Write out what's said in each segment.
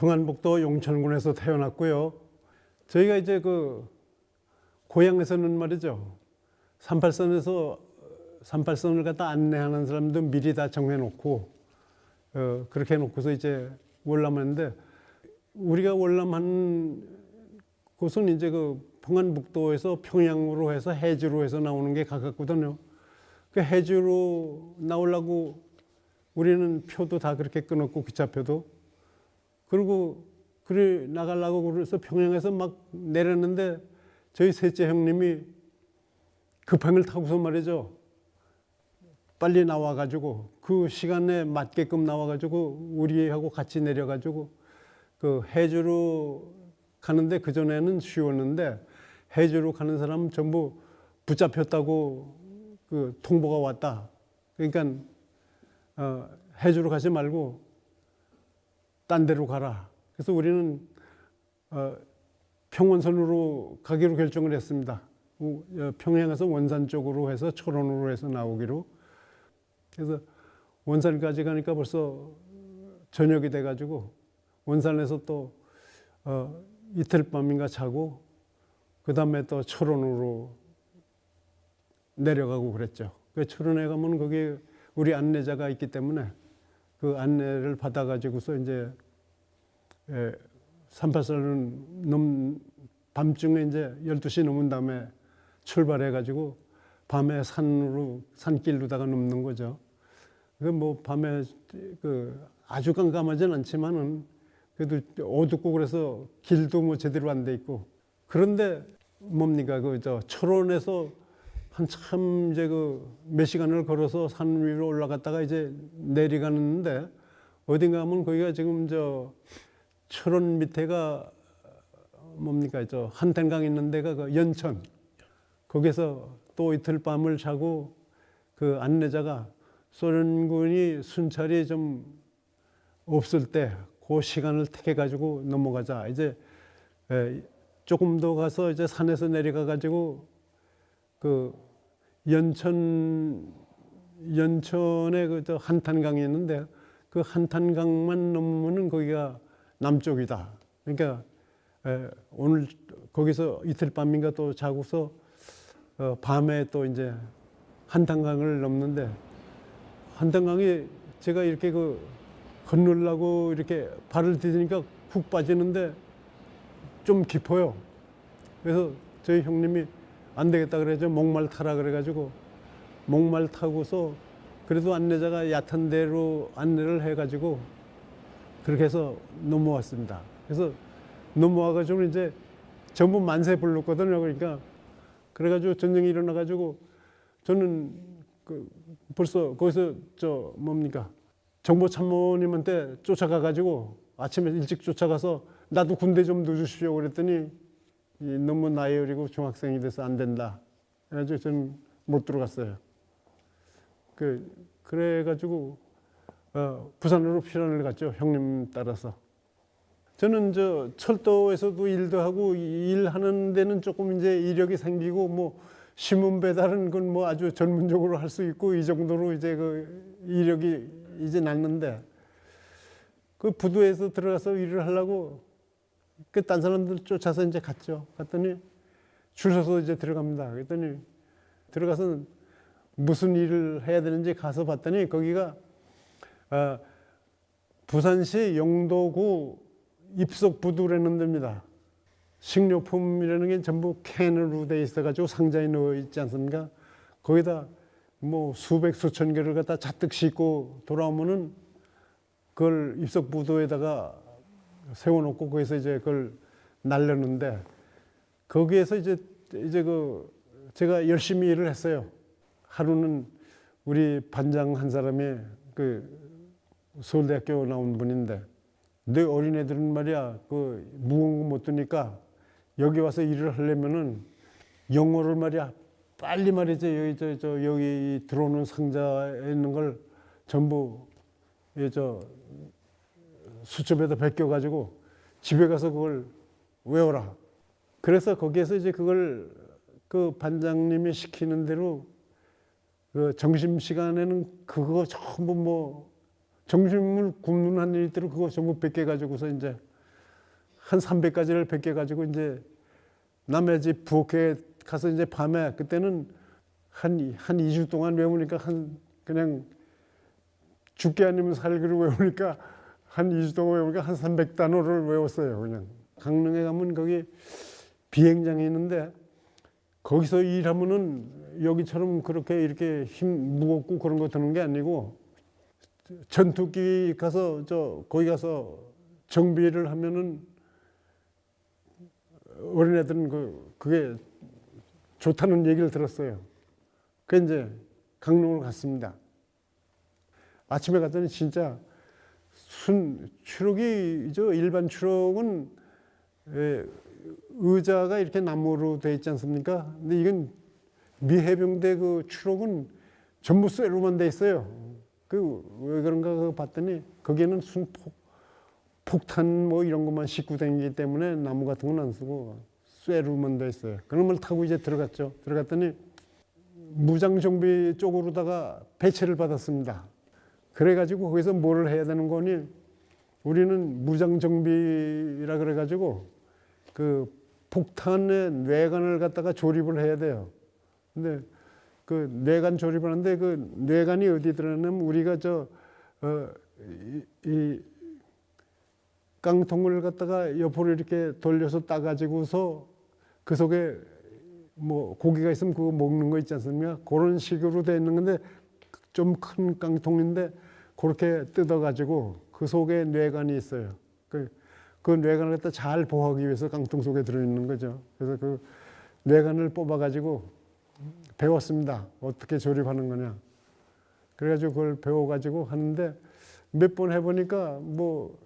평안북도 용천군에서 태어났고요. 저희가 이제 그 고향에서는 말이죠. 38선에서 38선을 갖다 안내하는 사람도 미리 다 정해놓고 어, 그렇게 해놓고서 이제 월남하는데 우리가 월남한 곳은 이제 그 평안북도에서 평양으로 해서 해주로 해서 나오는 게 가깝거든요. 그 해주로 나오려고 우리는 표도 다 그렇게 끊었고 기차표도 그리고 그래 나가려고 그래서 평양에서 막 내렸는데 저희 셋째 형님이 급행을 타고서 말이죠. 빨리 나와가지고 그 시간에 맞게끔 나와가지고 우리하고 같이 내려가지고 그 해주로 가는데 그 전에는 쉬웠는데 해주로 가는 사람 전부 붙잡혔다고 그 통보가 왔다. 그러니까 어, 해주로 가지 말고 딴 데로 가라. 그래서 우리는 어, 평원선으로 가기로 결정을 했습니다. 우- 어, 평양에서 원산 쪽으로 해서 철원으로 해서 나오기로. 그래서 원산까지 가니까 벌써 저녁이 돼가지고 원산에서 또 어, 이틀 밤인가 자고 그 다음에 또 철원으로 내려가고 그랬죠. 그 철원에 가면 거기 우리 안내자가 있기 때문에 그 안내를 받아가지고서 이제 예, 38선은 넘 밤중에 이제 12시 넘은 다음에 출발해가지고 밤에 산으로 산길로다가 넘는 거죠. 그 뭐 밤에 그 아주 깜깜하진 않지만은 그래도 어둡고 그래서 길도 뭐 제대로 안 돼 있고 그런데 뭡니까 그 저 철원에서 한참 이제 그 몇 시간을 걸어서 산 위로 올라갔다가 이제 내려가는데 어딘가 하면 거기가 지금 저 철원 밑에가 뭡니까? 저 한탄강 있는 데가 그 연천. 거기서 또 이틀 밤을 자고 그 안내자가 소련군이 순찰이 좀 없을 때 그 시간을 택해 가지고 넘어가자. 이제 에, 조금 더 가서 이제 산에서 내려가 가지고 그 연천 연천에 그저 한탄강이 있는데 그 한탄강만 넘으면은 거기가 남쪽이다. 그러니까 에, 오늘 거기서 이틀 밤인가 또 자고서 어, 밤에 또 이제 한탄강을 넘는데 한탄강이 제가 이렇게 그 건너려고 이렇게 발을 디디니까 훅 빠지는데 좀 깊어요. 그래서 저희 형님이 안 되겠다 그래서 목말 타라 그래가지고 목말 타고서 그래도 안내자가 얕은 대로 안내를 해가지고 그렇게 해서 넘어왔습니다. 그래서 넘어와가지고 이제 전부 만세 불렀거든요. 그러니까 그래가지고 전쟁이 일어나가지고 저는 그 벌써 거기서 저 뭡니까 정보 참모님한테 쫓아가가지고 아침에 일찍 쫓아가서 나도 군대 좀 넣어주십시오 그랬더니 이 너무 나이 어리고 중학생이 돼서 안 된다. 그래가지고 저는 못 들어갔어요. 그 그래가지고 어, 부산으로 피난을 갔죠 형님 따라서. 저는 저 철도에서도 일도 하고 일하는 데는 조금 이제 이력이 생기고 뭐 신문 배달은 건뭐 아주 전문적으로 할 수 있고 이 정도로 이제 그 이력이 이제 났는데 그 부두에서 들어가서 일을 하려고 그 딴 사람들 쫓아서 이제 갔죠. 갔더니 줄 서서 이제 들어갑니다. 그랬더니 들어가서 무슨 일을 해야 되는지 가서 봤더니 거기가 어, 부산시 영도구 입석 부두라는 데입니다. 식료품이라는 게 전부 캔으로 돼 있어가지고 상자에 넣어 있지 않습니까? 거기다 뭐 수백 수천 개를 갖다 잔뜩 싣고 돌아오면은 그걸 입석 부두에다가 세워놓고 거기서 이제 그걸 날렸는데 거기에서 이제 이제 그 제가 열심히 일을 했어요. 하루는 우리 반장 한 사람이 그 서울대학교 나온 분인데 너 어린애들은 말이야 그거못 드니까 여기 와서 일을 하려면은 영어를 말이야 빨리 말이지 여기 저, 저 여기 들어오는 상자에 있는 걸 전부 이저 수첩에다 베껴 가지고 집에 가서 그걸 외워라. 그래서 거기에서 이제 그걸 그 반장님이 시키는 대로 그 점심 시간에는 그거 전부 뭐 점심을 굶는 한 일대로 그거 전부 베껴 가지고서 이제 한 300가지를 베껴 가지고 이제 남의 집 부엌에 가서 이제 밤에 그때는 한 한 2주 동안 외우니까 한 그냥 죽게 아니면 살기로 외우니까 한 2주 동안 외우니까 한 300단어를 외웠어요. 그냥 강릉에 가면 거기 비행장이 있는데 거기서 일하면은 여기처럼 그렇게 이렇게 힘 무겁고 그런 거 드는 게 아니고 전투기 가서 저 거기 가서 정비를 하면은 어린애들은 그 그게 좋다는 얘기를 들었어요. 그 이제 강릉을 갔습니다. 아침에 갔더니 진짜 순 추록이 저 일반 추록은 에, 의자가 이렇게 나무로 돼 있지 않습니까? 근데 이건 미 해병대 그 추록은 전부 쇠로만 돼 있어요. 그 왜 그런가 그거 봤더니 거기에는 순 폭 폭탄 뭐 이런 것만 싣고 다니기 때문에 나무 같은 건 안 쓰고 쇠로만 돼 있어요. 그런 걸 타고 이제 들어갔죠. 들어갔더니 무장 정비 쪽으로다가 배치를 받았습니다. 그래가지고 거기서 뭘 해야 되는 거니 우리는 무장 정비라 그래가지고 그 폭탄의 뇌관을 갖다가 조립을 해야 돼요. 근데 그 뇌관 조립을 하는데 그 뇌관이 어디 들어가냐면 우리가 저 어, 이, 이 깡통을 갖다가 옆으로 이렇게 돌려서 따가지고서 그 속에 뭐 고기가 있으면 그거 먹는 거 있지 않습니까? 그런 식으로 돼 있는 건데 좀 큰 깡통인데 그렇게 뜯어가지고 그 속에 뇌관이 있어요. 그, 그 뇌관을 갖다 잘 보호하기 위해서 깡통 속에 들어있는 거죠. 그래서 그 뇌관을 뽑아가지고 배웠습니다. 어떻게 조립하는 거냐. 그래가지고 그걸 배워가지고 하는데 몇 번 해보니까 뭐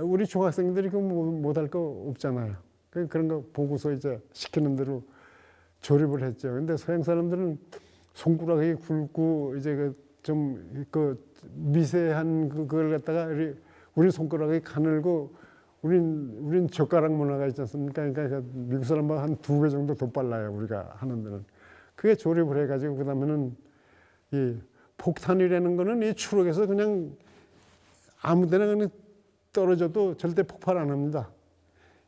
우리 중학생들이 그 못할 거 없잖아요. 그 그런 거 보고서 이제 시키는 대로 조립을 했죠. 근데 서양 사람들은 손가락이 굵고 이제 그좀그 미세한 그걸 갖다가 우리 우리 손가락이 가늘고 우린 우린 젓가락 문화가 있지 않습니까? 그러니까 미국 사람보다 한 두 배 정도 더 빨라요. 우리가 하는 데는. 그게 조립을 해가지고 그다음에는 이 폭탄이라는 거는 이 추록에서 그냥 아무데나 그냥 떨어져도 절대 폭발 안 합니다.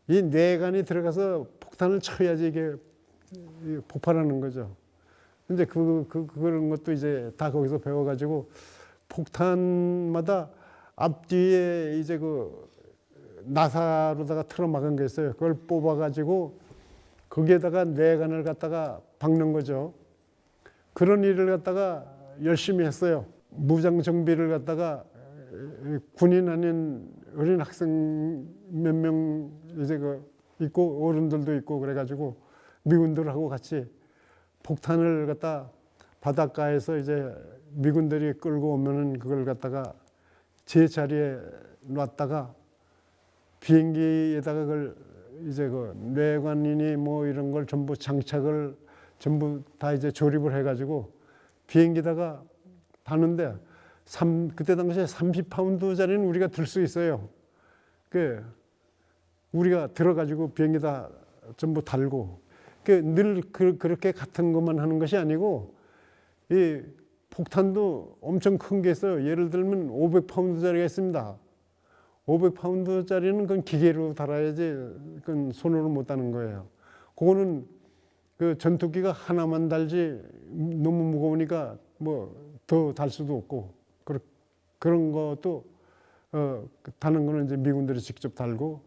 이 뇌관이 들어가서 폭탄을 쳐야지 이게 폭발하는 거죠. 근데 그, 그, 그런 것도 이제 다 거기서 배워가지고 폭탄마다 앞뒤에 이제 그 나사로다가 틀어막은 게 있어요. 그걸 뽑아가지고 거기에다가 뇌관을 갖다가 박는 거죠. 그런 일을 갖다가 열심히 했어요. 무장 정비를 갖다가 군인 아닌 어린 학생 몇 명 이제 그 있고 어른들도 있고 그래가지고 미군들하고 같이 폭탄을 갖다 바닷가에서 이제 미군들이 끌고 오면은 그걸 갖다가 제 자리에 놨다가 비행기에다가 그걸 이제 그 뇌관이니 뭐 이런 걸 전부 장착을 전부 다 이제 조립을 해가지고 비행기다가 다는데 삼, 그때 당시에 30파운드짜리는 우리가 들 수 있어요. 그 우리가 들어가지고 비행기다 전부 달고 그 늘 그, 그렇게 같은 것만 하는 것이 아니고 이 폭탄도 엄청 큰 게 있어요. 예를 들면 500파운드짜리가 있습니다. 500파운드짜리는 그건 기계로 달아야지 그건 손으로 못 다는 거예요. 그거는 그 전투기가 하나만 달지 너무 무거우니까 뭐 더 달 수도 없고 그런 것도 어, 다는 거는 이제 미군들이 직접 달고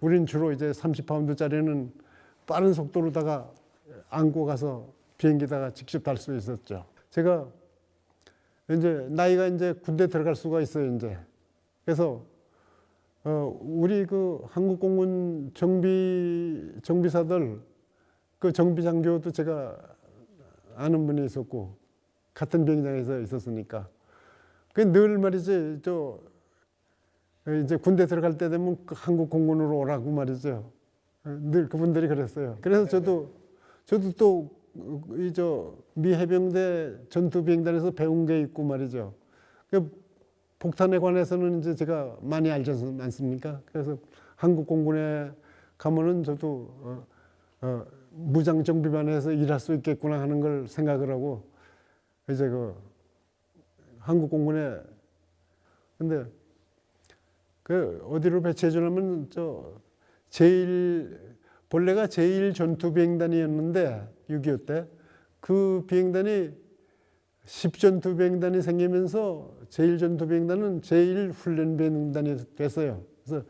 우린 주로 이제 30파운드짜리는 빠른 속도로다가 안고 가서 비행기다가 직접 달 수 있었죠. 제가 이제 나이가 이제 군대 들어갈 수가 있어요, 이제. 그래서 어, 우리 그 한국 공군 정비 정비사들 그 정비 장교도 제가 아는 분이 있었고 같은 비행장에서 있었으니까 그 늘 말이지 저 이제 군대 들어갈 때 되면 그 한국 공군으로 오라고 말이죠. 늘 그분들이 그랬어요. 그래서 저도 저도 또 이 저 미 해병대 전투 비행단에서 배운 게 있고 말이죠. 그 폭탄에 관해서는 이제 제가 많이 알지 않습니까? 그래서 한국 공군에 가면은 저도 어, 어, 무장 정비반에서 일할 수 있겠구나 하는 걸 생각을 하고 이제 그 한국 공군에 근데 그 어디로 배치해 주려면 저 제일 본래가 제일 전투 비행단이었는데 6.25 때 그 비행단이 10전투 비행단이 생기면서 제일 전투 비행단은 제일 훈련 비행단이 됐어요. 그래서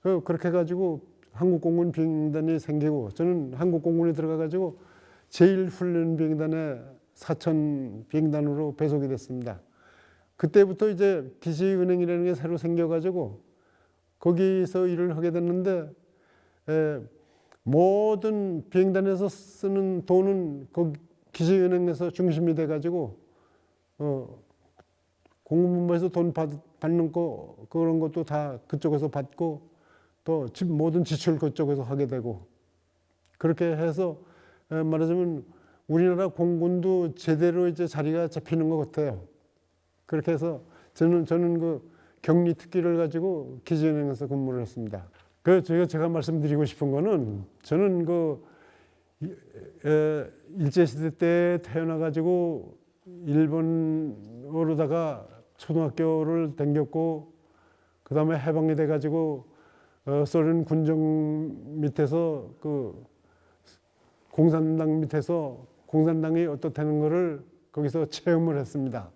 그- 그렇게 해가지고 한국공군 비행단이 생기고 저는 한국공군에 들어가가지고 제일 훈련 비행단의 사천 비행단으로 배속이 됐습니다. 그때부터 이제 기지은행이라는 게 새로 생겨가지고 거기서 일을 하게 됐는데 에, 모든 비행단에서 쓰는 돈은 거기 기지은행에서 중심이 돼가지고 어, 공무부에서 돈 받, 받는 거 그런 것도 다 그쪽에서 받고 또 지- 모든 지출 그쪽에서 하게 되고 그렇게 해서 에, 말하자면 우리나라 공군도 제대로 이제 자리가 잡히는 것 같아요. 그렇게 해서 저는 저는 그 격리 특기를 가지고 기지은행에서 근무를 했습니다. 그 제가 제가 말씀드리고 싶은 거는 저는 그 일제 시대 때 태어나 가지고 일본으로다가 초등학교를 다녔고 그 다음에 해방이 돼 가지고 어, 소련 군정 밑에서 그 공산당 밑에서 공산당이 어떻다는 거를 거기서 체험을 했습니다.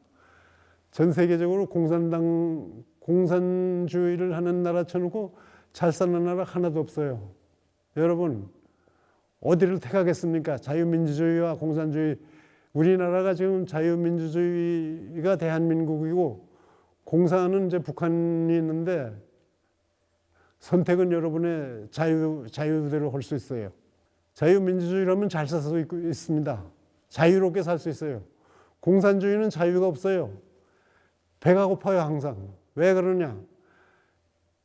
전 세계적으로 공산당 공산주의를 하는 나라 쳐놓고 잘 사는 나라 하나도 없어요. 여러분 어디를 택하겠습니까? 자유민주주의와 공산주의. 우리나라가 지금 자유민주주의가 대한민국이고 공산은 이제 북한이 있는데 선택은 여러분의 자유 자유대로 할 수 있어요. 자유민주주의라면 잘 살 수 있습니다. 자유롭게 살 수 있어요. 공산주의는 자유가 없어요. 배가 고파요 항상. 왜 그러냐?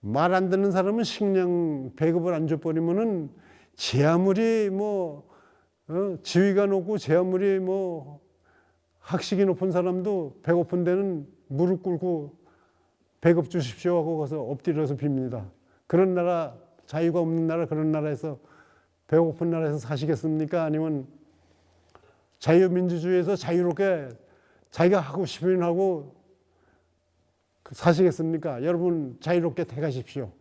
말 안 듣는 사람은 식량 배급을 안 줘버리면은 제 아무리 뭐 어, 지위가 높고 제 아무리 뭐 학식이 높은 사람도 배고픈 데는 무릎 꿇고 배급 주십시오 하고 가서 엎드려서 빕니다. 그런 나라 자유가 없는 나라 그런 나라에서 배고픈 나라에서 사시겠습니까? 아니면 자유민주주의에서 자유롭게 자기가 하고 싶으면 하고 사시겠습니까? 여러분 자유롭게 택하십시오.